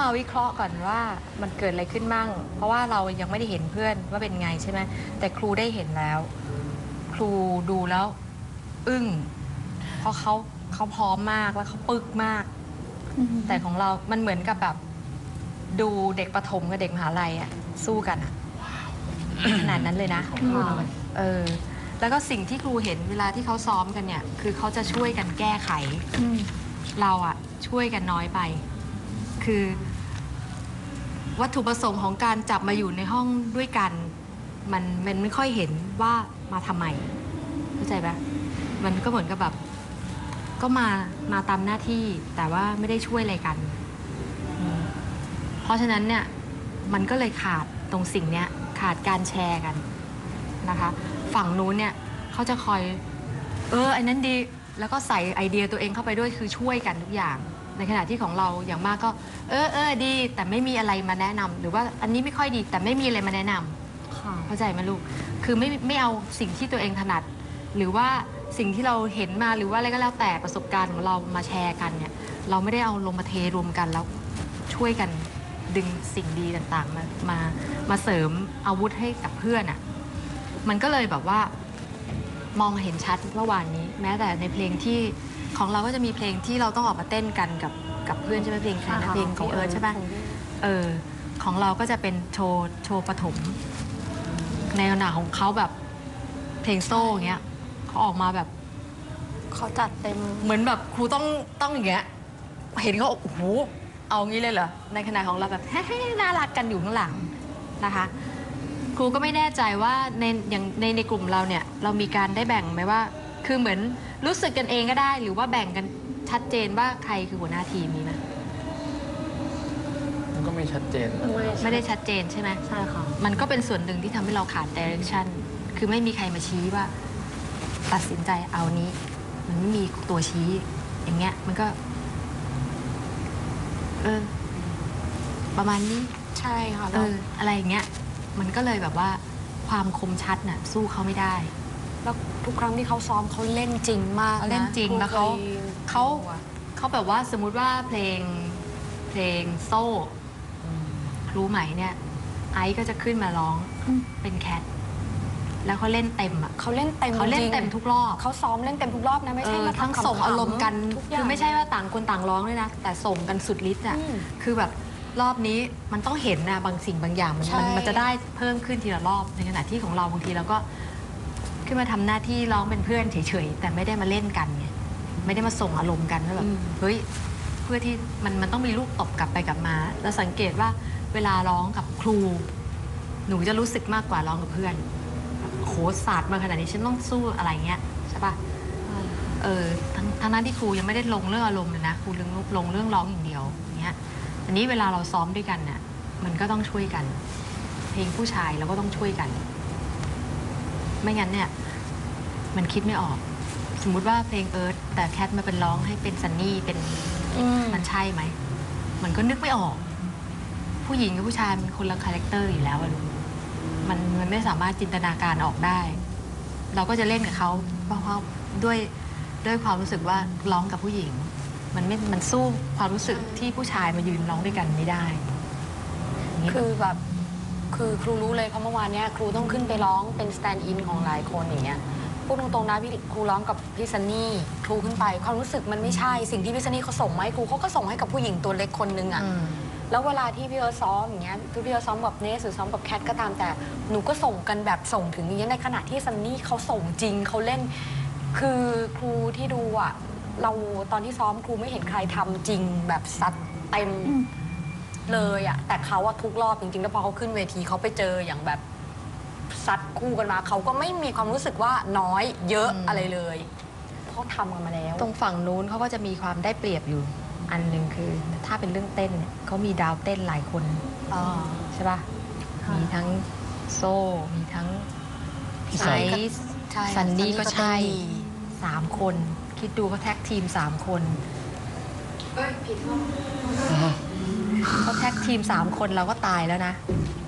มาวิเคราะห์ก่อนว่ามันเกิดอะไรขึ้นมั่งเพราะว่าเรายังไม่ได้เห็นเพื่อนว่าเป็นไงใช่ไหมแต่ครูได้เห็นแล้ว ครูดูแล้ว อึ้งเพราะเขาเขาพร้อมมากแล้วเขาปึกมาก แต่ของเรา มันเหมือนกับแบบ ดูเด็กประถมกับเด็กมหาลัยอะสู้กันอะขนาดนั้นเลยนะเออแล้วก็สิ่งที่ครูเห็นเวลาที่เขาซ้อมกันเนี่ย คือเขาจะช่วยกันแก้ไข เราอะช่วยกันน้อยไป คือ วัตถุประสงค์ของการจับมาอยู่ในห้องด้วยกัน มันมันไม่ค่อยเห็นว่ามาทำไมเข้าใจปะมันก็เหมือนกับแบบ ก็มามาตามหน้าที่แต่ว่าไม่ได้ช่วยอะไรกันอืมเพราะฉะนั้นเนี่ยมันก็เลยขาดตรงสิ่งเนี้ยขาดการแชร์กันนะคะ ฝั่งนู้นเนี่ยเขาจะคอย เอออันนั้นดีแล้วก็ใส่ไอเดียตัวเองเข้าไปด้วยคือช่วยกันทุกอย่าง ในขณะที่ของเราอย่างมากก็ เออเออดี แต่ไม่มีอะไรมาแนะนำหรือว่าอันนี้ไม่ค่อยดีแต่ไม่มีอะไรมาแนะนำ ค่ะ เข้าใจไหมลูก คือไม่ไม่เอาสิ่งที่ตัวเองถนัด หรือว่าสิ่งที่เราเห็นมาหรือว่าอะไรก็แล้วแต่ประสบการณ์ของเรามาแชร์กันเนี่ย เราไม่ได้เอาลงมาเทรวมกันแล้วช่วยกันดึงสิ่งดีต่างๆ มามามาเสริมอาวุธให้กับเพื่อนอะ่ะ มันก็เลยแบบว่า มองเห็นชัดเมื่อวานนี้ แม้แต่ในเพลงที่ ของเราก็จะมีเพลงที่เราต้องออกมาเต้นกันกับกับเพื่อนใช่ไหมเพลงใครนะเพลงของเอิร์ธใช่ปะเออของเราก็จะเป็นโชว์โชว์ปฐมในขณะของเขาแบบเพลงโซ่อย่างเงี้ยเขาออกมาแบบเขาจัดเต็มเหมือนแบบครูต้องต้องอย่างเงี้ยเห็นเขาโอ้โหเอางี้เลยเหรอในขณะของเราแบบเฮ้น่ารักกันอยู่ข้างหลังนะคะ ครูก็ไม่แน่ใจว่าในอย่างในในกลุ่มเราเนี่ยเรามีการได้แบ่งไหมว่า คือเหมือนรู้สึกกันเองก็ได้ หรือว่าแบ่งกันชัดเจนว่าใครคือหัวหน้าทีมมีไหมมันก็ไม่ชัดเจนไม่ได้ชัดเจนใช่ไหมใช่ค่ะมันก็เป็นส่วนหนึ่งที่ทำให้เราขาด direction คือไม่มีใครมาชี้ว่า ตัดสินใจเอานี้ มันไม่มีตัวชี้ อย่างเงี้ย มันก็ เออ ประมาณนี้ ใช่ค่ะเอแล้ว อ อะไรอย่างเงี้ย มันก็เลยแบบว่า ความคมชัดน่ะ สู้เขาไม่ได้ แล้วทุกครั้งที่เขาซ้อมเขาเล่นจริงมากะเล่นจริงแล้วเขาคยเขาเขาแบบว่าสมมุติว่าเพลงเพลงโซ่รู้ไหมเนี่ย ไอซ์ก็จะขึ้นมาร้องเป็นแคทแล้วเขาเล่นเต็มอะเขาเล่นเต็มเขาเล่นจริงเต็มทุกรอบเขาซ้อมเล่นเต็มทุกรอบนะไม่ใช่เออมาทั้งทำส่งขำๆอารมณ์กันทุกอย่างคือไม่ใช่ว่าต่างคนต่างร้องด้วยนะแต่ส่งกันสุดฤทธิ์อะอืมคือแบบรอบนี้มันต้องเห็นนะบางสิ่งบางอย่างมันใช่มันมันจะได้เพิ่มขึ้นทีละรอบในขณะที่ของเราบางทีเราก็ ขึ้นมาทำหน้าที่ร้องเป็นเพื่อนเฉยๆ แต่ไม่ได้มาเล่นกันไงไม่ได้มาส่งอารมณ์กันว่าแบบเฮ้ยเพื่อที่มันมันต้องมีลูกตบกลับไปกลับมา แล้วสังเกตว่าเวลาร้องกับครู หนูจะรู้สึกมากกว่าร้องกับเพื่อนแบบโหศาสตร์มาขนาดนี้ฉันต้องสู้อะไรเงี้ยใช่ปะเออทั้งทั้งนั้นที่ครูยังไม่ได้ลงเรื่องอารมณ์เลยนะครูลงลงเรื่องร้องอย่างเดียวอย่างเงี้ยอันนี้เวลาเราซ้อมด้วยกันเนี่ยมันก็ต้องช่วยกัน เพลงผู้ชายเราก็ต้องช่วยกัน ไม่งั้นเนี่ย มันคิดไม่ออก สมมุติว่าเพลงเอิร์ธแต่แคทมาเป็นร้องให้เป็นซันนี่เป็นอืม มันใช่ไหม มันก็นึกไม่ออก ผู้หญิงกับผู้ชายมันคนละคาแรคเตอร์อยู่แล้วอะลูกมันมันไม่สามารถจินตนาการออกได้ เราก็จะเล่นกับเขาเพราะว่าด้วยด้วยความรู้สึกว่าร้องกับผู้หญิง มันไม่มันสู้ความรู้สึกที่ผู้ชายมายืนร้องด้วยกันไม่ได้อย่างนี้ คือแบบ คือครูรู้เลยเพราะเมื่อวานเนี้ยครูต้องขึ้นไปร้องเป็นสแตนด์อินของหลายคนอย่างเงี้ยพูดตรงๆนะพี่ครูร้องกับพี่ซันนี่ครูขึ้นไปความรู้สึกมันไม่ใช่สิ่งที่พี่ซันนี่เขาส่งมาให้ครูเขาก็ส่งให้กับผู้หญิงตัวเล็กคนนึงอะอืมแล้วเวลาที่พี่เอิร์ธซ้อมอย่างเงี้ยพี่เอิร์ธซ้อมกับเนสหรือซ้อมกับแคทก็ตามแต่หนูก็ส่งกันแบบส่งถึงอย่างเงี้ยในขณะที่ซันนี่เขาส่งจริงเขาเล่น คือครูที่ดูอะเราตอนที่ซ้อมครูไม่เห็นใครทำจริงแบบซัดเต็ม เลยอะแต่เขาอะทุกรอบจริงๆแล้วพอเขาขึ้นเวทีเขาไปเจออย่างแบบซัดคู่กันมาเขาก็ไม่มีความรู้สึกว่าน้อยเยอะอืมอะไรเลยเพราะทำกันมาแล้ว ตรงฝั่งนู้นเขาก็จะมีความได้เปรียบอยู่ อันหนึ่งคือ ถ้าเป็นเรื่องเต้นเนี่ยเขามีดาวเต้นหลายคนอ่าใช่ป่ะค่ะ มีทั้งโซ่ มีทั้งพี่ไอสายซ์ใช่ซันนี่ก็ใช่ซันนี่ก็เต้นดี สามคน คิดดูเขาแท็กทีมสามคน เขาแท็กทีมสามคนเราก็ตายแล้วนะ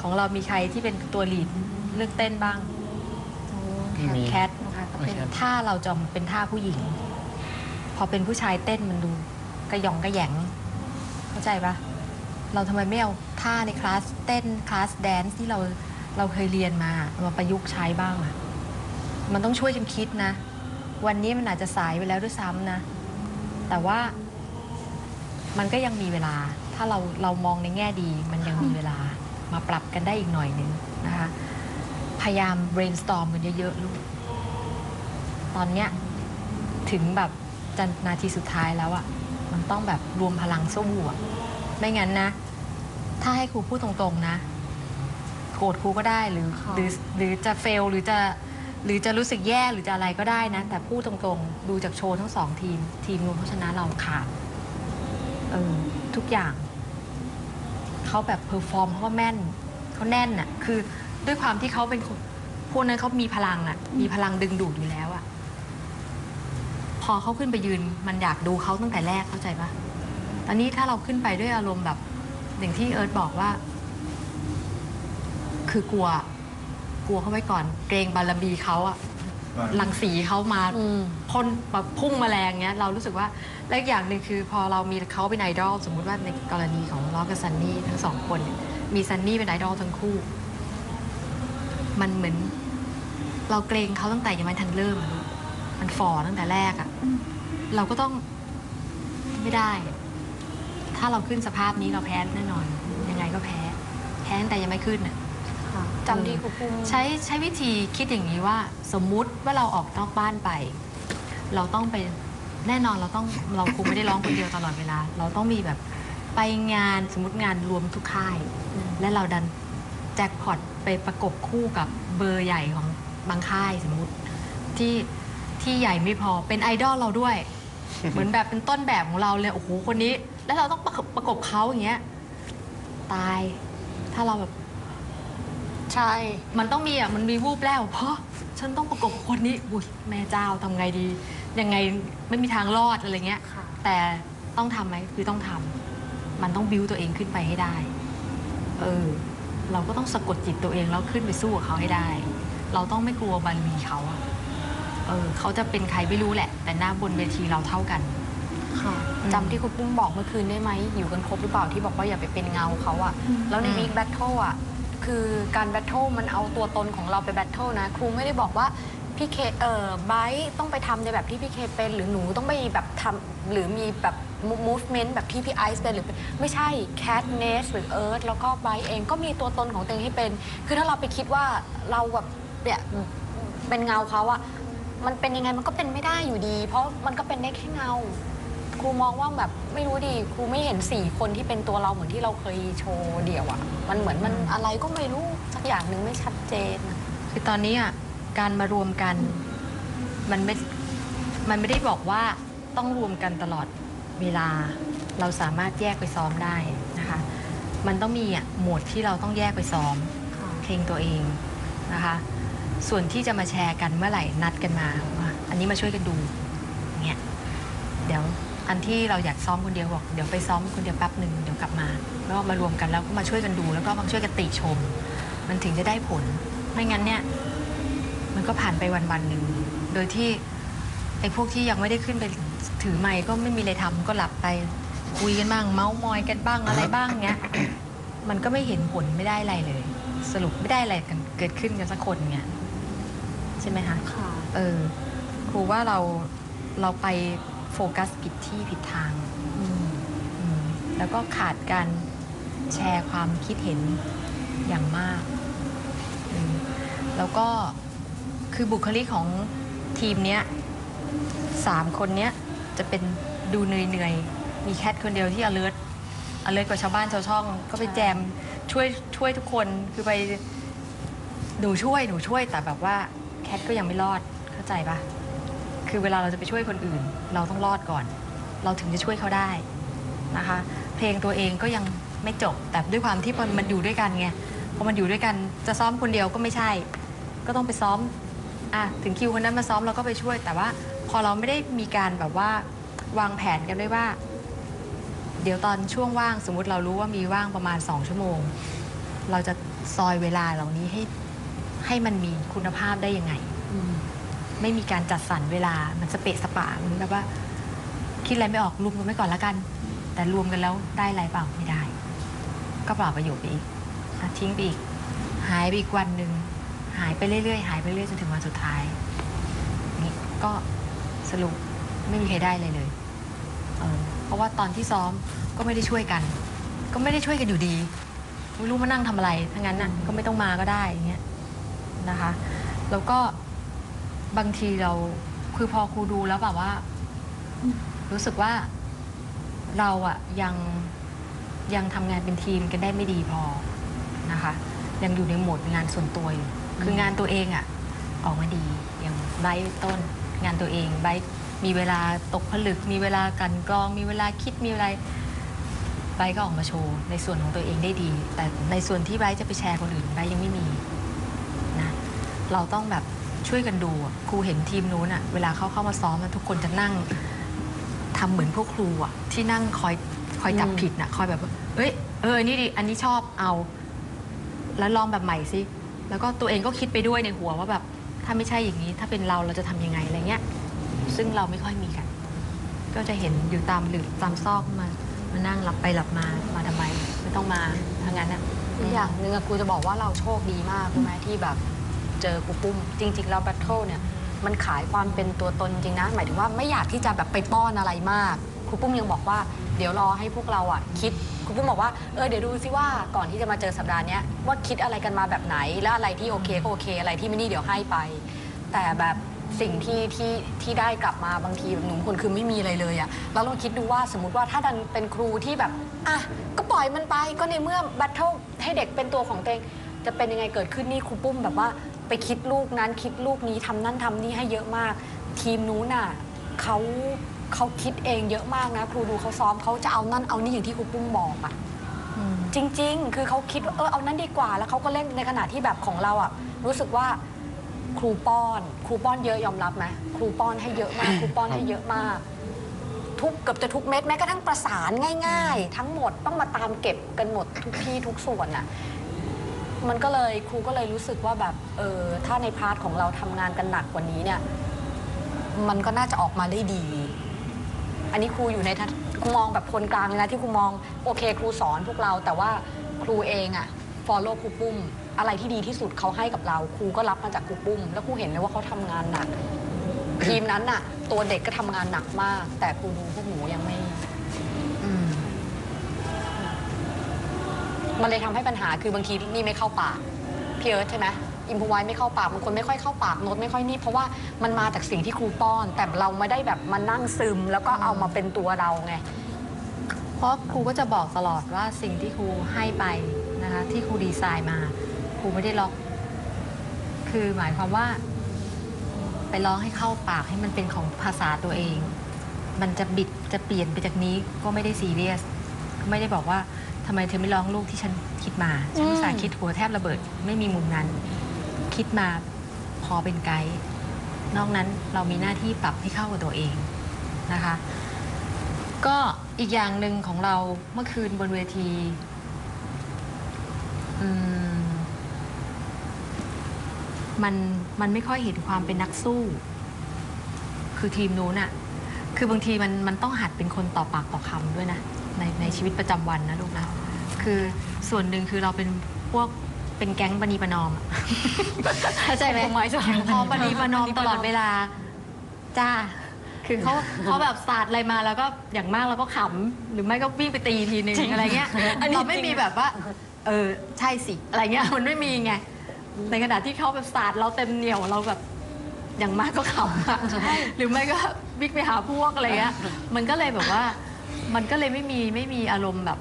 ของเรามีใครที่เป็นตัวลีดเรื่องเต้นบ้างมี แคทนะคะก็เป็นไม่แคทท่าเราจะเป็นท่าผู้หญิง พอเป็นผู้ชายเต้นมันดูกระหยองกระแหยง เข้าใจปะเราทำไมไม่เอาท่าในคลาสเต้นคลาสแดนซ์ที่เราเราเคยเรียนมามาประยุกต์ใช้บ้างอะมันต้องช่วยกันคิดนะ วันนี้มันอาจจะสายไปแล้วด้วยซ้ำนะ แต่ว่ามันก็ยังมีเวลา ถ้าเราเรามองในแง่ดี มันยังมีเวลามาปรับกันได้อีกหน่อยหนึ่งนะคะพยายาม brainstorm กันเยอะๆลูกตอนเนี้ยถึงแบบจะนาทีสุดท้ายแล้วอะมันต้องแบบรวมพลังสู้อะไม่งั้นนะ ถ้าให้ครูพูดตรงๆนะ โกรธครูก็ได้หรือค่ะหรือหรือจะเฟลหรือจะหรือจะรู้สึกแย่หรือจะอะไรก็ได้นะ แต่พูดตรงๆ ดูจากโชว์ทั้งสองทีม ทีมนู้นเขาชนะเราขาดเออทุกอย่าง เขาแบบเพอร์ฟอร์มเขาก็แม่นเขาแน่นอะคือด้วยความที่เขาเป็นคนพวกนั้นเขามีพลังอะมีพลังดึงดูดอยู่แล้วอะพอเขาขึ้นไปยืนมันอยากดูเขาตั้งแต่แรกเข้าใจปะตอนนี้ถ้าเราขึ้นไปด้วยอารมณ์แบบ อย่างที่เอิร์ธบอกว่า คือกลัว กลัวเขาไว้ก่อน เกรงบารมีเขาอะ ลังสีเขามาอืมพ่นแบบพุ่งแมลงเงี้ยเรารู้สึกว่าและอีกอย่างหนึ่งคือพอเรามีเขาเป็นไอดอลสมมุติว่าในกรณีของล้อกับซันนี่ทั้งสองคนเนี่ยมีซันนี่เป็นไอดอลทั้งคู่ มันเหมือน เราเกรงเขาตั้งแต่ยังไม่ทันเริ่มอะลูกมันฝ่อตั้งแต่แรกอะเราก็ต้องไม่ได้ ถ้าเราขึ้นสภาพนี้เราแพ้แน่นอน ยังไงก็แพ้ แพ้ตั้งแต่ยังไม่ขึ้นอะ จำที่ครูปุ้มใช้ใช้วิธีคิดอย่างนี้ว่า สมมุติว่าเราออกนอกบ้านไป เราต้องไปแน่นอนเราต้องเราคงไม่ได้ร้องคนเดียวตลอดเวลา เราต้องมีแบบไปงานสมมติงานรวมทุกค่าย และเราดันแจ็คพอตไปประกบคู่กับเบอร์ใหญ่ของบางค่ายสมมุติที่ที่ใหญ่ไม่พอเป็นไอดอลเราด้วย เหมือนแบบเป็นต้นแบบของเราเลยโอ้โหคนนี้ แล้วเราต้องประกบประกบเขาอย่างเงี้ยตาย ถ้าเราแบบ ใช่ มันต้องมีอะ มันมีวูบแล้วเพราะฉันต้องประกบคนนี้อุ้ยแม่เจ้าทำไงดี ยังไงไม่มีทางรอดอะไรเงี้ย ค่ะ แต่ต้องทำไหมคือต้องทำมันต้องบิวตัวเองขึ้นไปให้ได้ เออ เราก็ต้องสะกดจิตตัวเองแล้วขึ้นไปสู้กับเขาให้ได้ เราต้องไม่กลัวบารมีเขาอะเออเขาจะเป็นใครไม่รู้แหละ แต่หน้าบนเวทีเราเท่ากัน ค่ะอืมจำที่คุณปุ้มบอกเมื่อคืนได้ไหม อยู่กันครบหรือเปล่าที่บอกว่าอย่าไปเป็นเงาเขาอะแล้วในอืม วีคแบทเทิลอะ คือการแบทเทิลมันเอาตัวตนของเราไปแบทเทิลนะ ครูไม่ได้บอกว่าพี่เคเออไบร์ทต้องไปทำในแบบที่พี่เคเป็น หรือหนูต้องไปแบบทำหรือมีแบบ movement แบบที่พี่ไอซ์เป็นหรือไม่ใช่แคทเนสหรือเอิร์ธแล้วก็ไบร์ทเองก็มีตัวตนของตัวเองให้เป็น คือถ้าเราไปคิดว่าเราแบบเนี่ยเป็นเงาเขาอะมันเป็นยังไงมันก็เป็นไม่ได้อยู่ดี เพราะมันก็เป็นได้แค่เงา ครูมองว่าแบบไม่รู้ดิครูไม่เห็นสี่คนที่เป็นตัวเราเหมือนที่เราเคยโชว์เดี่ยวอะมันเหมือนมันอะไรก็ไม่รู้สักอย่างหนึ่งไม่ชัดเจนอะคือตอนนี้อะการมารวมกันมันไม่ มันไม่ได้บอกว่าต้องรวมกันตลอดเวลา เราสามารถแยกไปซ้อมได้นะคะ มันต้องมีอะโหมดที่เราต้องแยกไปซ้อมเพลงตัวเองนะคะ ส่วนที่จะมาแชร์กันเมื่อไหร่นัดกันมาว่าอันนี้มาช่วยกันดูเนี่ยเดี๋ยว อันที่เราอยากซ้อมคนเดียวบอกเดี๋ยวไปซ้อมคนเดียวแป๊บหนึ่งเดี๋ยวกลับมาแล้วก็มารวมกันแล้วก็มาช่วยกันดู แล้วก็มาช่วยกันติชม มันถึงจะได้ผล ไม่งั้นเนี่ยมันก็ผ่านไปวันวันๆหนึ่งโดยที่ไอ้พวกที่ยังไม่ได้ขึ้นไปถือไมค์ก็ไม่มีอะไรทำก็หลับไปคุยกันบ้าง เมาส์มอยกันบ้างอะไรบ้างเงี้ยมันก็ไม่เห็นผลไม่ได้อะไรเลย สรุปไม่ได้อะไรกันเกิดขึ้นกันสักคนเงี้ยใช่ไหมคะค่ะเออครูว่าเราเราไป โฟกัสผิดที่ผิดทางอืมแล้วก็ขาดการแชร์ความคิดเห็นอย่างมากอืมแล้วก็คือบุคลิกของทีมเนี้ยสามคนเนี้ยจะเป็นดูเหนื่อยๆ มีแคทคนเดียวที่ alert alert กว่าชาวบ้านชาวช่อง ก็ไปแจมช่วยช่วยทุกคนคือไปหนูช่วยหนูช่วยแต่แบบว่าแคทก็ยังไม่รอดเข้าใจปะ คือเวลาเราจะไปช่วยคนอื่น เราต้องรอดก่อน เราถึงจะช่วยเขาได้นะคะ เพลงตัวเองก็ยังไม่จบ แต่ด้วยความที่มันอยู่ด้วยกันไงพอมันอยู่ด้วยกันจะซ้อมคนเดียวก็ไม่ใช่ ก็ต้องไปซ้อมอะถึงคิวคนนั้นมาซ้อมเราก็ไปช่วย แต่ว่าพอเราไม่ได้มีการแบบว่าวางแผนกันด้วยว่า เดี๋ยวตอนช่วงว่างสมมุติเรารู้ว่ามีว่างประมาณสองชั่วโมง เราจะซอยเวลาเหล่านี้ให้ให้มันมีคุณภาพได้ยังไง ไม่มีการจัดสรรเวลา มันสเปะสปะเหมันแบบว่า คิดอะไรไม่ออกรวมกันไว้ก่อนแล้วกัน แต่รวมกันแล้วได้อะไรเปล่าไม่ได้ ก็เปล่าประโยชน์ไปอีกอะทิ้งไปอีก หายไปอีกวันหนึ่งหายไปเรื่อยๆหายไปเรื่อยจนถึงวันสุดท้ายนี่ก็สรุปไม่มีใครได้เลยเลยเออเพราะว่าตอนที่ซ้อมก็ไม่ได้ช่วยกัน ก็ไม่ได้ช่วยกันอยู่ดีไม่รู้มานั่งทำอะไรทั้งนั้นน่ะก็ไม่ต้องมาก็ได้อย่างเงี้ยนะคะ แล้วก็ บางทีเราคือพอครูดูแล้วแบบว่า รู้สึกว่าเราอะยังยังทำงานเป็นทีมกันได้ไม่ดีพอนะคะ ยังอยู่ในโหมดงานส่วนตัวอยู่คืองานตัวเองอะออกมาดีอย่างไบรท์ต้น งานตัวเองไบรท์มีเวลาตกผลึก มีเวลากลันกรอง มีเวลาคิดมีอะไรไบรท์ก็ออกมาโชว์ ในส่วนของตัวเองได้ดี แต่ในส่วนที่ไบรท์จะไปแชร์คนอื่นไบรท์ยังไม่มีนะเราต้องแบบ ช่วยกันดูอะครูเห็นทีมนู้นอะเวลาเขาเข้ามาซ้อมอะทุกคนจะนั่งทำเหมือนพวกครูอะที่นั่งคอยคอยจับอืมผิดนะคอยแบบว่าเอ้ยเออนี่ดิอันนี้ชอบเอา แล้วลองแบบใหม่สิแล้วก็ตัวเองก็คิดไปด้วยในหัวว่าแบบถ้าไม่ใช่อย่างนี้ ถ้าเป็นเราเราจะทำยังไงอะไรเงี้ย ซึ่งเราไม่ค่อยมีกัน ก็จะเห็นอยู่ตามหลืบตามซอกมามานั่งหลับไปหลับมามาทำไมไม่ต้องมาทางนั้นอะอีกอย่างหนึ่งอะครูจะบอกว่าเราโชคดีมากรู้ไหมที่แบบ เจอครูปุ้ม จริง ๆ แล้วแบทเทิลเนี่ยมันขายความเป็นตัวตนจริงนะ หมายถึงว่าไม่อยากที่จะแบบไปป้อนอะไรมากครูปุ้มยังบอกว่าเดี๋ยวรอให้พวกเราอะคิดครูปุ้มบอกว่าเออเดี๋ยวดูซิว่าก่อนที่จะมาเจอสัปดาห์เนี้ยว่าคิดอะไรกันมาแบบไหนแล้วอะไรที่โอเคก็โอเค อะไรที่ไม่นี่เดี๋ยวให้ไป แต่แบบสิ่งที่ที่ที่ได้กลับมาบางทีหนุ่มคนคือไม่มีอะไรเลยอะแล้วลองคิดดูว่าสมมติว่าถ้าดันเป็นครูที่แบบอะก็ปล่อยมันไปก็ในเมื่อแบทเทิลให้เด็กเป็นตัวของตัวเองจะเป็นยังไงเกิดขึ้นนี่ครูปุ้มแบบว่า ไปคิดลูกนั้นคิดลูกนี้ทำนั่นทำนี่ให้เยอะมาก ทีมนู้นน่ะเขาเขาคิดเองเยอะมากนะ ครูดูเขาซ้อมเขาจะเอานั่นเอานี่อย่างที่ครูปุ้มบอกอะอืมจริง ๆ คือเขาคิดว่าเออเอานั้นดีกว่า แล้วเขาก็เล่นในขณะที่แบบของเราอะรู้สึกว่าครูป้อน ครูป้อนเยอะยอมรับไหมครูป้อนให้เยอะมาก ครูป้อนให้เยอะมาก ทุกเกือบจะทุกเม็ดแม้กระทั่งประสานง่าย ๆ ทั้งหมดต้องมาตามเก็บกันหมดทุกที่ทุกส่วนน่ะ มันก็เลยครูก็เลยรู้สึกว่าแบบเออถ้าในพาร์ทของเราทำงานกันหนักกว่านี้เนี่ย มันก็น่าจะออกมาได้ดี อันนี้ครูอยู่ในทัศครูมองแบบคนกลางเลยนะที่ครูมองโอเค ครูสอนพวกเราแต่ว่าครูเองอะ follow ครูปุ้ม อะไรที่ดีที่สุดเขาให้กับเรา ครูก็รับมาจากครูปุ้ม แล้วครูเห็นเลยว่าเขาทำงานหนัก ทีมนั้นน่ะ ตัวเด็กก็ทำงานหนักมาก แต่ครูดูพวกหนูยังไม่ มันเลยทำให้ปัญหาคือบางทีนี่ไม่เข้าปากพี่เอิร์ธใช่ไหมอิมพไวไม่เข้าปากบางคนไม่ค่อยเข้าปากโน้ตไม่ค่อยนี่เพราะว่ามันมาจากสิ่งที่ครูป้อน แต่เราไม่ได้แบบมานั่งซึม แล้วก็เอามาเป็นตัวเราไง เพราะครูก็จะบอกตลอดว่าสิ่งที่ครูให้ไปนะคะที่ครูดีไซน์มา ครูไม่ได้ล็อก คือหมายความว่า ไปร้องให้เข้าปากให้มันเป็นของภาษาตัวเอง มันจะบิดจะเปลี่ยนไปจากนี้ก็ไม่ได้ซีเรียส ไม่ได้บอกว่า ทำไมเธอไม่ร้องลูกที่ฉันคิดมา ฉันอุตสาห์คิดหัวแทบระเบิด ไม่มีมุมนั้น คิดมาพอเป็นไกด์นอกนั้นเรามีหน้าที่ปรับให้เข้ากับตัวเองนะคะ ก็อีกอย่างหนึ่งของเราเมื่อคืนบนเวทีอืมมันมันไม่ค่อยเห็นความเป็นนักสู้ คือทีมนู้นอะคือบางทีมันมันต้องหัดเป็นคนต่อปากต่อคำด้วยนะ ในในชีวิตประจำวันนะลูกนะ คือส่วนหนึ่งคือเราเป็นพวกเป็นแก๊งปณีประนอมอะ เข้าใจไหมผมหมายถึงพอปณีประนอมตลอดเวลา จ้า คือเขาเขาแบบสาดอะไรมาแล้วก็อย่างมากเราก็ขำหรือไม่ก็วิ่งไปตีทีนึงจริงอะไรเงี้ยอันนี้เราไม่จริง มีแบบว่า เออใช่สิอะไรเงี้ย มันไม่มีไงในขณะที่เขาแบบสาดเราเต็มเหนียวเราแบบ อย่างมากก็ขำอะหรือไม่ก็วิ่งไปหาพวกอะไรเงี้ยมันก็เลยแบบว่า มันก็เลยไม่มีไม่มีอารมณ์แบบ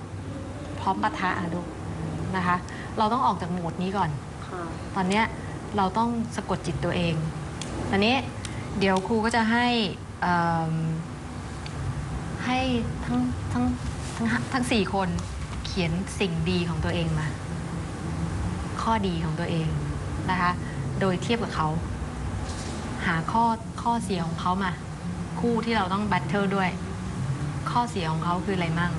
พร้อมปะทะอะลูกนะคะ เราต้องออกจากโหมดนี้ก่อนตอนเนี้ยเราต้องสะกดจิตตัวเอง ตอนนี้เดี๋ยวครูก็จะให้เอิ่มให้ทั้งทั้งทั้งห้าทั้งสี่คนเขียนสิ่งดีของตัวเองมา ข้อดีของตัวเองนะคะ โดยเทียบกับเขา หาข้อข้อเสียของเขามา คู่ที่เราต้องแบทเทิลด้วย ข้อเสียของเขาคืออะไรมั่ง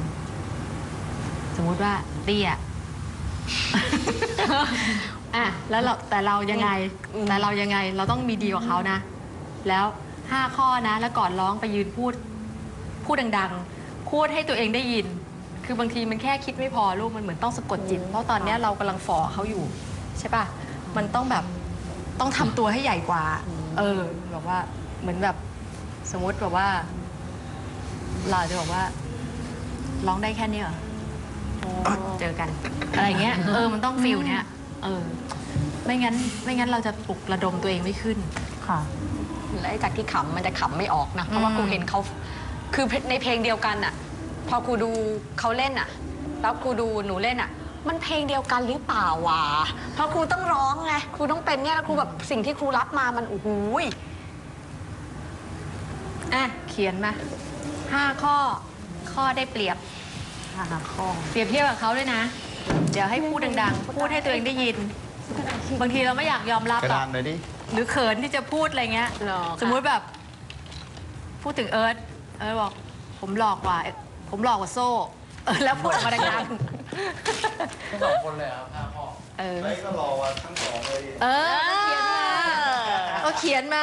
สมมุติว่าเตี้ย อะแล้วเราแต่เรายังไงอืมแต่เรายังไง เราต้องมีดีกว่าเขานะ แล้วห้าข้อนะ แล้วก่อนร้องไปยืนพูด พูดดัง ๆ พูดให้ตัวเองได้ยิน คือบางทีมันแค่คิดไม่พอลูกมันเหมือนต้องสะกดจิต เพราะตอนเนี้ยเรากำลังฝ่อเขาอยู่ ใช่ป่ะ มันต้องแบบต้องทำตัวให้ใหญ่กว่า เออแบบว่าเหมือนแบบสมมติแบบว่า เราจะบอกว่าร้องได้แค่นี้เหรอเจอกัน อะไรเงี้ยเออมันต้องฟิลเนี้ยเออ ไม่งั้น ไม่งั้นเราจะปลุกระดมตัวเองไม่ขึ้น ค่ะ และไอ้จากที่ขำมันจะขำไม่ออกนะ เพราะว่าอืมครูเห็นเขาคือในเพลงเดียวกันอะพอครูดูเขาเล่นอะแล้วครูดูหนูเล่นอะมันเพลงเดียวกันหรือเปล่าวะเพราะครูต้องร้องไงครูต้องเป็นเนี่ยแล้วครูแบบสิ่งที่ครูรับมามันโอ้โหยอะเขียนมา ห้าข้อ ข้อได้เปรียบ ห้าข้อเปรียบเทียบกับเขาด้วยนะ เดี๋ยวให้พูดดังๆ พูดให้ตัวเองได้ยิน บางทีเราไม่อยากยอมรับกระหรอดากนเลยดิ หรือเขินที่จะพูดอะไรเงี้ยหรอคะสมมุติแบบ พูดถึงเอิร์ธเอิร์ธบอก ผมหลอกกว่า ผมหลอกกว่าโซ่เออแล้วพูดออกมาดังทั้งสองคนเลยครับห้าข้อ ๆเออแล้วก็รอว่าทั้งสองเลย เออก็เขียนมา